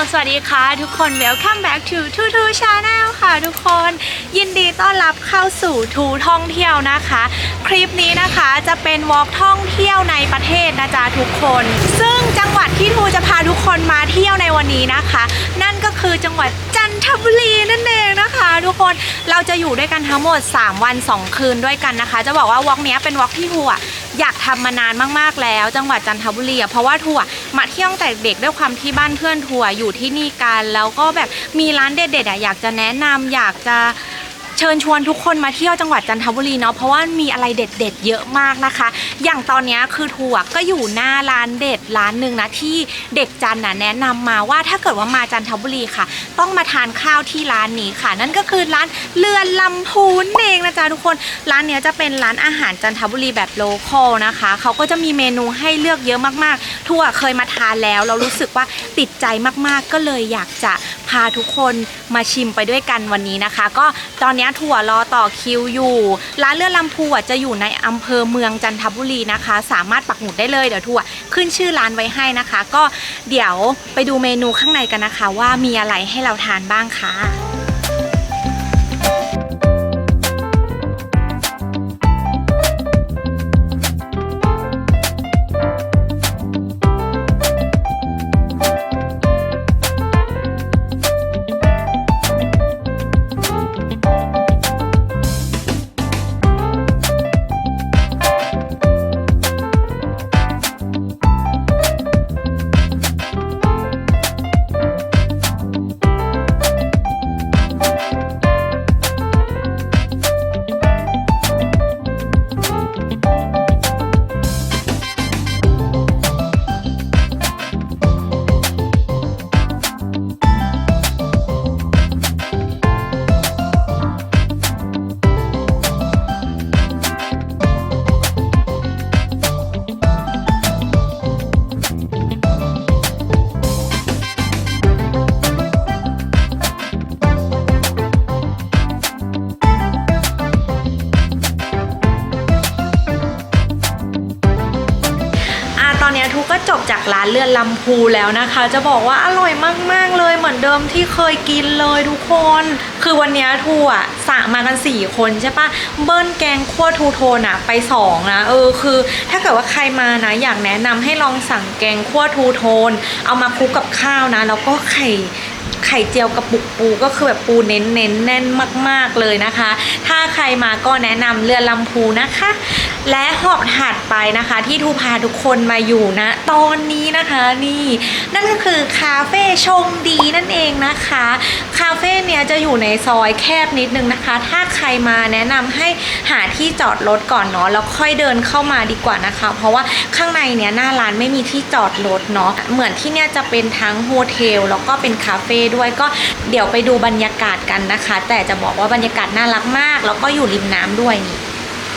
สวัสดีค่ะ ทุกคน welcome back to t ูทู channel ค่ะทุกคน ยินดีต้อนรับเข้าสู่ทูท่องเที่ยวนะคะ คลิปนี้นะคะจะเป็นวอล์กท่องเที่ยวในประเทศนะจ๊ะทุกคน ซึ่งจังหวัดที่ทูจะพาทุกคนมาเที่ยวในวันนี้นะคะ นั่นก็คือจังหวัดจันทบุรีนั่นเองนะคะ ทุกคนเราจะอยู่ด้วยกันทั้งหมด 3 วัน 2 คืนด้วยกันนะคะ จะบอกว่าวอล์กนี้เป็นวอล์กที่ทูอะ อยากทำมานานมากๆแล้ว จังหวัดจันทบุรีเพราะว่าทัวร์มาเที่ยวตั้งแต่เด็กด้วยความที่บ้านเพื่อนทัวร์อยู่ที่นี่กัน แล้วก็แบบมีร้านเด็ดๆอะอยากจะแนะนำอยากจะ เชิญชวนทุกคนมาเที่ยวจังหวัดจันทบุรีเนาะเพราะว่ามีอะไรเด็ดๆ เยอะมากนะคะ อย่างตอนนี้คือทัวร์ก็อยู่หน้าร้านเด็ดร้านหนึ่งนะที่เด็กจันน่ะแนะนำมาว่าถ้าเกิดว่ามาจันทบุรีค่ะ ต้องมาทานข้าวที่ร้านนี้ค่ะ นั่นก็คือร้านเรือนลำพูนเองนะจ๊ะทุกคนร้านเนี้ยจะเป็นร้านอาหารจันทบุรีแบบโลคอลนะคะเขาก็จะมีเมนูให้เลือกเยอะมากๆ ทัวร์เคยมาทานแล้ว เรารู้สึกว่าติดใจมากๆก็เลยอยากจะ พาทุกคนมาชิมไปด้วยกันวันนี้นะคะ ก็ตอนนี้ถั่วรอต่อคิวอยู่ ร้านเลือดลำพูจะอยู่ในอำเภอเมืองจันทบุรีนะคะ สามารถปักหมุดได้เลยเดี๋ยวถั่วขึ้นชื่อร้านไว้ให้นะคะ ก็เดี๋ยวไปดูเมนูข้างในกันนะคะ ว่ามีอะไรให้เราทานบ้างคะ่ะ ลือดำพูแล้วนะคะ จะบอกว่าอร่อยมาก ๆ เลยเหมือนเดิมที่เคยกินเลยทุกคน คือวันนี้ทูอะสะมากัน 4 คนใช่ปะเบิ้ลแกงคั่วทูโทนอะไป2นะเออคือ ถ้าเกิดว่าใครมานะอยากแนะนำให้ลองสั่งแกงคั่วทูโทน เอามาคลุกกับข้าวนะ แล้วก็ไข่ ไข่เจียวกระปุกปูก็คือแบบปูเน้นเน้นแน่นมาก ๆเลยนะคะ ถ้าใครมาก็แนะนำเรือลำพูนะคะ และหอบถัดไปนะคะ ที่ทูพาทุกคนมาอยู่นะ ตอนนี้นะคะนี่นั่นก็คือคาเฟ่ชงดีนั่นเองนะคะ คาเฟ่เนี่ยจะอยู่ในซอยแคบนิดนึงนะคะ ถ้าใครมาแนะนำให้หาที่จอดรถก่อนเนาะแล้วค่อยเดินเข้ามาดีกว่านะคะ เพราะว่าข้างในเนี่ยหน้าร้านไม่มีที่จอดรถเนาะเหมือนที่เนี่ยจะเป็นทั้งโฮเทลแล้วก็เป็นคาเฟ่ด้วยก็เดี๋ยวไปดูบรรยากาศกันนะคะ แต่จะบอกว่าบรรยากาศน่ารักมาก แล้วก็อยู่ริมน้ำด้วยนี่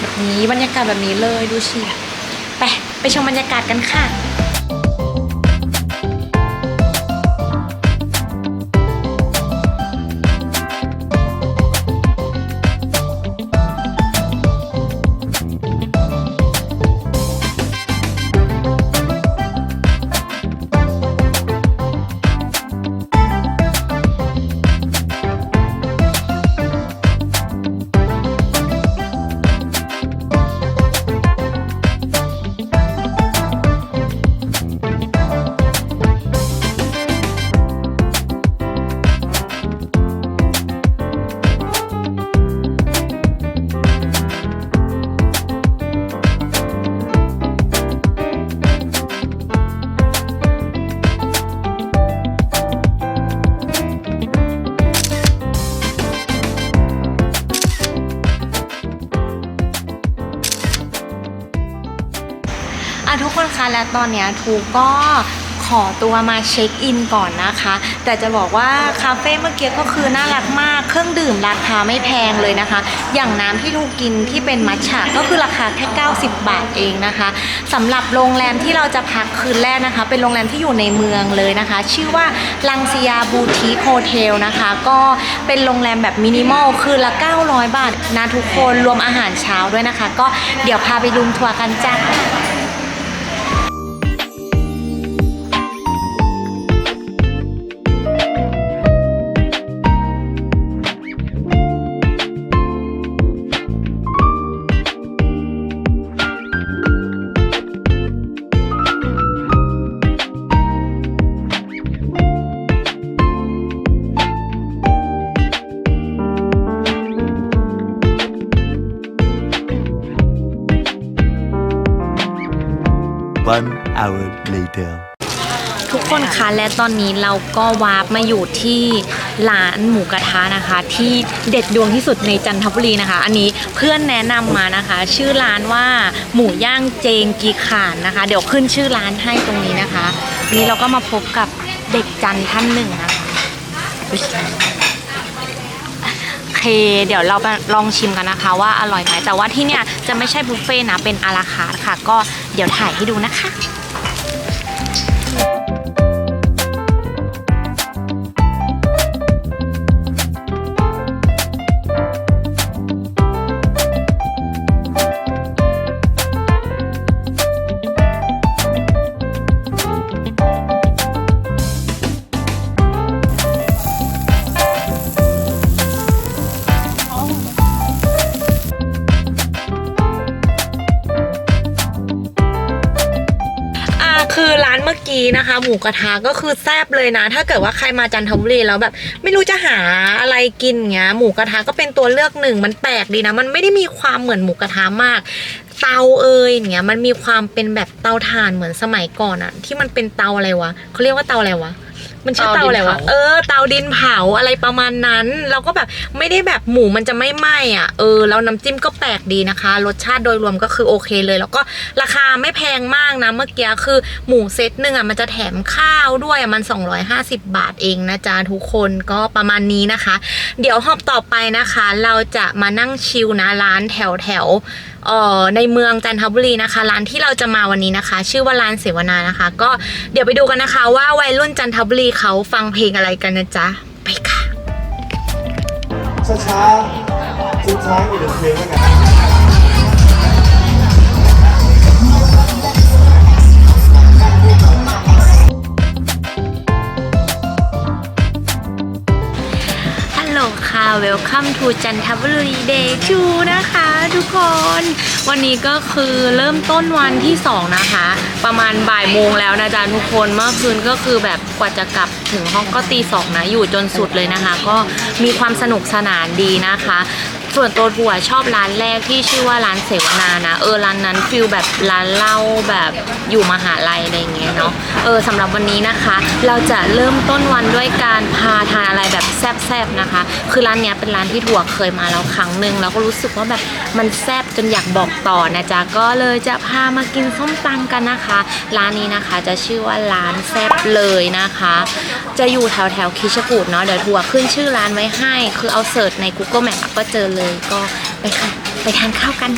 แบบนี้บรรยากาศแบบนี้เลยดูเชียไปไปชมบรรยากาศกันค่ะ ตอนเนี้ยทูก็ขอตัวมาเช็คอินก่อนนะคะ แต่จะบอกว่าคาเฟ่เมื่อกี้ก็คือน่ารักมาก เครื่องดื่มราคาไม่แพงเลยนะคะ อย่างน้ำที่ทูกินที่เป็นมัทฉะก็คือราคาแค่ 90 บาทเองนะคะสำหรับโรงแรมที่เราจะพักคืนแรกนะคะ เป็นโรงแรมที่อยู่ในเมืองเลยนะคะ ชื่อว่าลังซิยาบูติโฮเทลนะคะ ก็เป็นโรงแรมแบบมินิมอลคืนละ 900 บาทนะทุกคนรวมอาหารเช้าด้วยนะคะ ก็เดี๋ยวพาไปรุมทัวร์กันจ้า「One hour later. ทุกคนคะและตอนนี้เราก็วาร์ปมาอยู่ที่ร้านหมูกระทะนะคะ ที่เด็ดดวงที่สุดในจันทบุรีนะคะ อันนี้เพื่อนแนะนำมานะคะ ชื่อร้านว่าหมูย่างเจงกีขานนะคะ เดี๋ยวขึ้นชื่อร้านให้ตรงนี้นะคะวันนี้เราก็มาพบกับเด็กจันท่านหนึ่งนะคะ เคเดี๋ยวเราไปลองชิมกันนะคะ ว่าอร่อยไหมแต่ว่าที่เนี่ยจะไม่ใช่บุฟเฟ่ต์นะเป็นอาราคาร์ทค่ะ ก็เดี๋ยวถ่ายให้ดูนะคะ นี้นะคะ หมูกระทะก็คือแซบเลยนะ ถ้าเกิดว่าใครมาจันทบุรีแล้วแบบ ไม่รู้จะหาอะไรกินเงี้ยหมูกระทะก็เป็นตัวเลือกหนึ่งมันแปลกดีนะ มันไม่ได้มีความเหมือนหมูกระทะมาก เตาเอยเงี้ยมันมีความเป็นแบบเตาถ่านเหมือนสมัยก่อนอะที่มันเป็นเตาอะไรวะเขาเรียกว่าเตาอะไรวะ มันชื่อเตาอะไรวะเตาดินเผาเออเตาดินเผาอะไรประมาณนั้นแล้วก็แบบไม่ได้แบบหมูมันจะไม่ไหม้อะเออแล้วน้ำจิ้มก็แปลกดีนะคะ รสชาติโดยรวมก็คือโอเคเลย แล้วก็ราคาไม่แพงมากนะเมื่อกี้คือหมูเซตหนึ่งอะมันจะแถมข้าวด้วยอะมัน 250 บาทเองนะจ๊ะทุกคนก็ประมาณนี้นะคะ เดี๋ยวหอบต่อไปนะคะ เราจะมานั่งชิลนะร้านแถวแถวๆเอ่อในเมืองจันทบุรีนะคะ ร้านที่เราจะมาวันนี้นะคะ ชื่อว่าร้านเสวนานะคะ ก็เดี๋ยวไปดูกันนะคะ ว่าวัยรุ่นจันทบุรีเขาฟังเพลงอะไรกันนะจ๊ะไปค่ะช้าช้าๆทิ้งท้ายอีกหนึ่งเพลงแล้วกัน Welcome to จันทบุรี Day 2นะคะทุกคน วันนี้ก็คือเริ่มต้นวันที่ 2 นะคะ ประมาณบ่ายโมงแล้วนะจ๊ะทุกคนเมื่อคืนก็คือแบบกว่าจะกลับถึงห้องก็ตีสองนะอยู่จนสุดเลยนะคะ ก็มีความสนุกสนานดีนะคะ ส่วนตัวทัวชอบร้านแรกที่ชื่อว่าร้านเสวนานะ เออร้านนั้นฟิลแบบร้านเหล้าแบบอยู่มหาลัยอะไรอย่างเงี้ยเนาะเออสำหรับวันนี้นะคะ เราจะเริ่มต้นวันด้วยการพาทานอะไรแบบแซ่บๆนะคะ คือร้านเนี้ยเป็นร้านที่ทัวเคยมาแล้วครั้งหนึ่งแล้วก็รู้สึกว่าแบบมันแซ่บจนอยากบอกต่อนะจ๊ะก็เลยจะพามากินส้มตำกันนะคะ ร้านนี้นะคะจะชื่อว่าร้านแซ่บเลยนะคะ จะอยู่แถวแถวคิชกูดเนาะเดี๋ยวทัวขึ้นชื่อร้านไว้ให้ คือเอาเสิร์ชใน Google Map ก็เจอเลยก็ไปค่ะไปทานข้าวกัน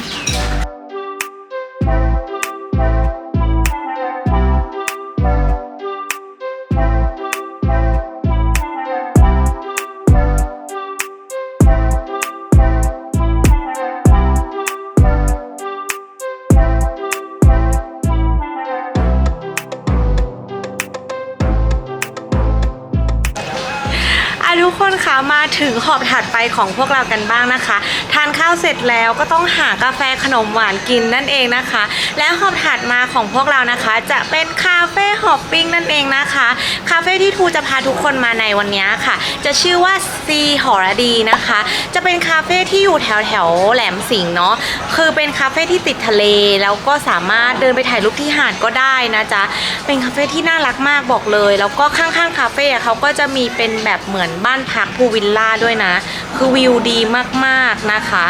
อะทุกคนคะมาถึง อบถัดไปของพวกเรากันบ้างนะคะ ทานข้าวเสร็จแล้วก็ต้องหากาแฟขนมหวานกินนั่นเองนะคะ และขอบถัดมาของพวกเรานะคะ จะเป็นคาเฟ่ฮอปปิ้งนั่นเองนะคะคาเฟ่ที่ทูจะพาทุกคนมาในวันนี้ค่ะ จะชื่อว่าซีหอรดีนะคะ จะเป็นคาเฟ่ที่อยู่แถวแถวแหลมสิงห์เนาะคือเป็นคาเฟ่ที่ติดทะเลแล้วก็สามารถเดินไปถ่ายรูปที่หาดก็ได้นะจ๊ะเป็นคาเฟ่ที่น่ารักมากบอกเลย แล้วก็ข้างๆคาเฟ่เขาก็จะมีเป็นแบบเหมือนบ้านพักพูวิลล่าด้วยนะ คือวิวดีมากๆนะคะ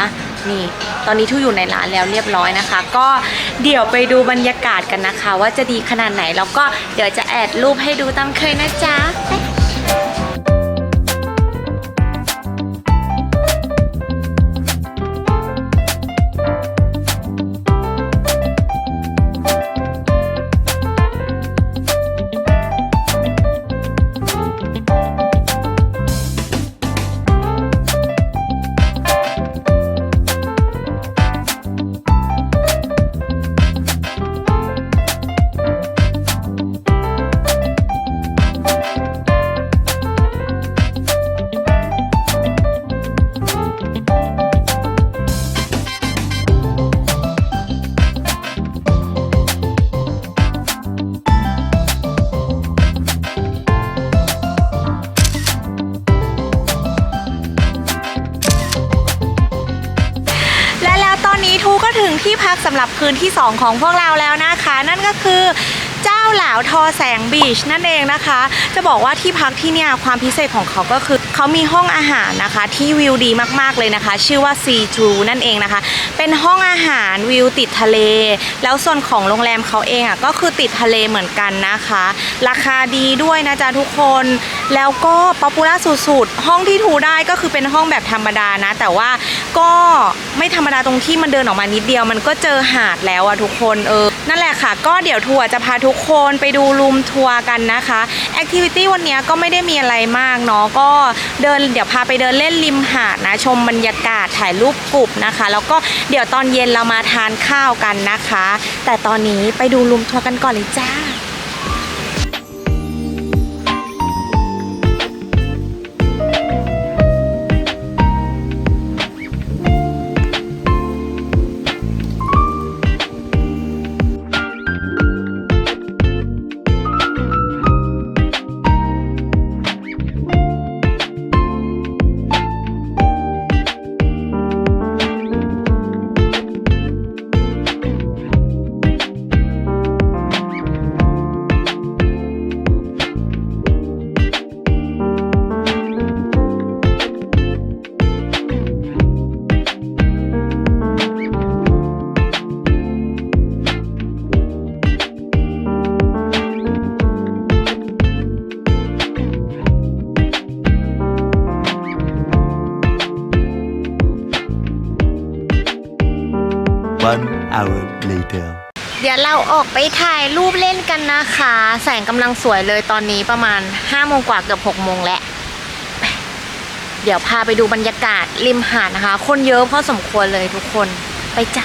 นี่ตอนนี้ทูอยู่ในร้านแล้วเรียบร้อยนะคะ ก็เดี๋ยวไปดูบรรยากาศกันนะคะ ว่าจะดีขนาดไหนแล้วก็เดี๋ยวจะแอดรูปให้ดูตามเคยนะจ๊ะ นที่ 2 ของพวกเราแล้วนะคะ นั่นก็คือ เจ้าหลาวทอแสงบีชนั่นเองนะคะ จะบอกว่าที่พักที่เนี่ยความพิเศษของเขาก็คือ เขามีห้องอาหารนะคะ ที่วิวดีมากๆเลยนะคะ ชื่อว่า Sea t r u นั่นเองนะคะ เป็นห้องอาหารวิวติดทะเล แล้วส่วนของโรงแรมเขาเองอะก็คือติดทะเลเหมือนกันนะคะ ราคาดีด้วยนะจ๊ะทุกคน แล้วก็ป๊อปปูล่าสุดๆห้องที่ทูได้ก็คือเป็นห้องแบบธรรมดานะ แต่ว่าก็ไม่ธรรมดาตรงที่มันเดินออกมานิดเดียว มันก็เจอหาดแล้วอะทุกคนเออนั่นแหละค่ะ ก็เดี๋ยวทัวร์จะพาทุกคนไปดูรูมทัวร์กันนะคะแอคทิวิตี้วันนี้ก็ไม่ได้มีอะไรมากเนาะก็เดินเดี๋ยวพาไปเดินเล่นริมหาดนะชมบรรยากาศถ่ายรูปกลุ่มนะคะ แล้วก็เดี๋ยวตอนเย็นเรามาทานข้าวกันนะคะ แต่ตอนนี้ไปดูรูมทัวร์กันก่อนเลยจ้า later. เดี๋ยวเราออกไปถ่ายรูปเล่นกันนะคะ แสงกำลังสวยเลยตอนนี้ประมาณ5โมงกว่าเกือบ6โมงแล้ว เดี๋ยวพาไปดูบรรยากาศริมหาดนะคะ คนเยอะพอสมควรเลยทุกคนไปจ้ะ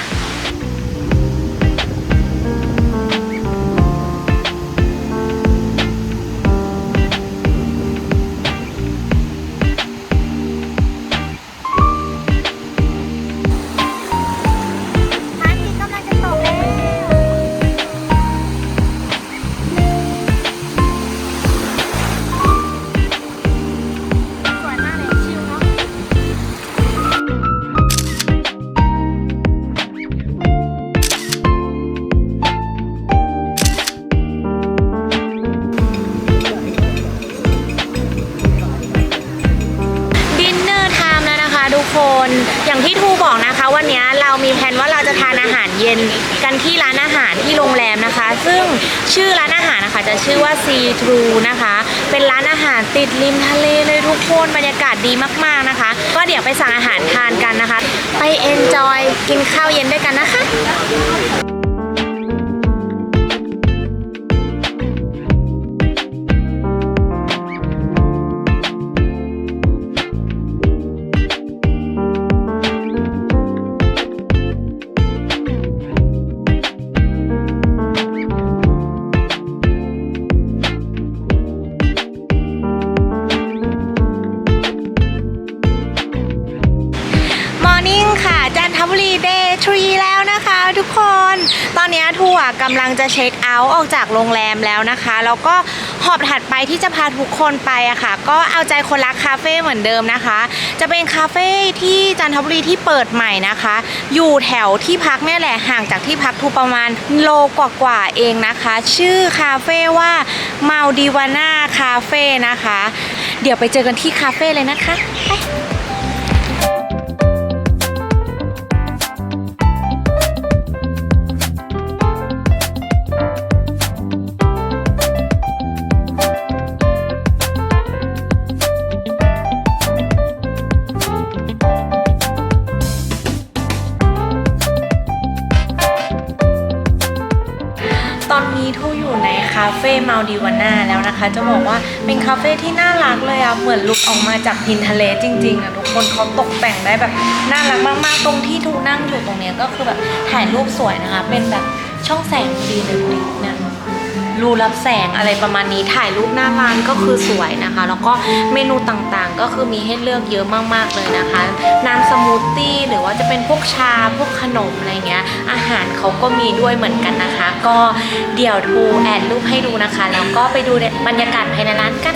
คะจะชื่อว่า Sea True นะคะ เป็นร้านอาหารติดริมทะเลเลยทุกคนบรรยากาศดีมากๆนะคะ ก็เดี๋ยวไปสั่งอาหารทานกันนะคะ ไปเอนจอยกินข้าวเย็นด้วยกันนะคะ กคน ตอนนี้ทัวร์กำลังจะเช็คเอาท์ออกจากโรงแรมแล้วนะคะ แล้วก็หอบถัดไปที่จะพาทุกคนไปอะค่ะ ก็เอาใจคนรักคาเฟ่เหมือนเดิมนะคะ จะเป็นคาเฟ่ที่จันทบุรีที่เปิดใหม่นะคะ อยู่แถวที่พักเนี่ยแหละห่างจากที่พักทูประมาณโลกว่าๆเองนะคะ ชื่อคาเฟ่ว่ามาดิวาน่าคาเฟ่นะคะ เดี๋ยวไปเจอกันที่คาเฟ่เลยนะคะไป นะคะ จะบอกว่าเป็นคาเฟ่ที่น่ารักเลยอะเหมือนลุกออกมาจากพินทะเลจริงๆอะทุกคนเขาตกแต่งได้แบบน่ารักมากๆ ตรงที่ทูนั่งอยู่ตรงเนี้ยก็คือแบบถ่ายรูปสวยนะคะ เป็นแบบช่องแสงดีเลยดูดิเนะ รูรับแสงอะไรประมาณนี้ถ่ายรูปหน้าร้านก็คือสวยนะคะ แล้วก็เมนูต่างๆ ก็คือมีให้เลือกเยอะมากๆเลยนะคะ น้ำสมูทตี้หรือว่าจะเป็นพวกชาพวกขนมอะไรเงี้ย อาหารเขาก็มีด้วยเหมือนกันนะคะ ก็เดี๋ยวทูแอดรูปให้ดูนะคะ แล้วก็ไปดูบรรยากาศภายในร้านกัน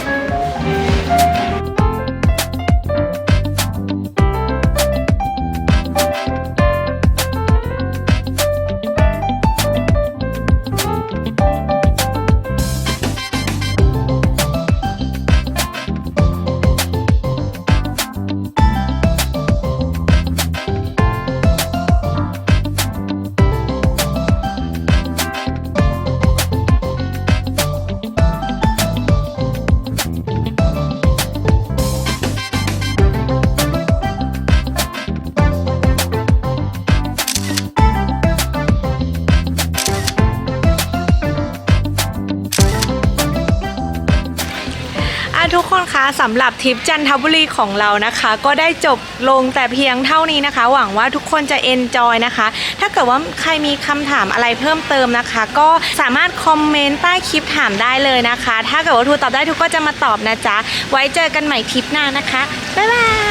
นคะสำหรับทริปจันทบุรีของเรานะคะ ก็ได้จบลงแต่เพียงเท่านี้นะคะ หวังว่าทุกคนจะเอนจอยนะคะ ถ้าเกิดว่าใครมีคำถามอะไรเพิ่มเติมนะคะ ก็สามารถคอมเมนต์ใต้คลิปถามได้เลยนะคะ ถ้าเกิดว่าทูตอบได้ทูก็จะมาตอบนะจ๊ะ ไว้เจอกันใหม่ทริปหน้านะคะ บ๊ายบาย